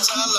Yeah.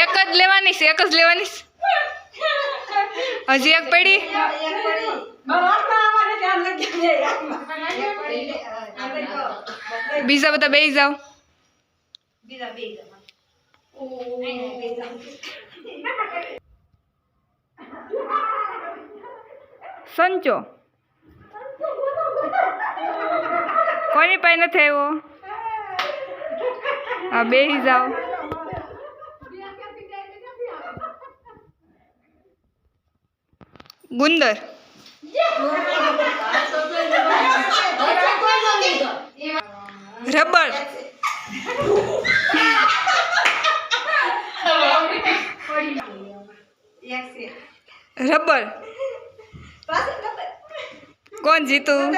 એક જ લેવાની છે, એક જ લેવાની હજી એક પડી? બીજા બધા બે જાઓ. સંચો કોની પાસે નથી આવ્યો? હા બે જાઓ. ગુંદર. રબર. રબર. કોણ જીતું?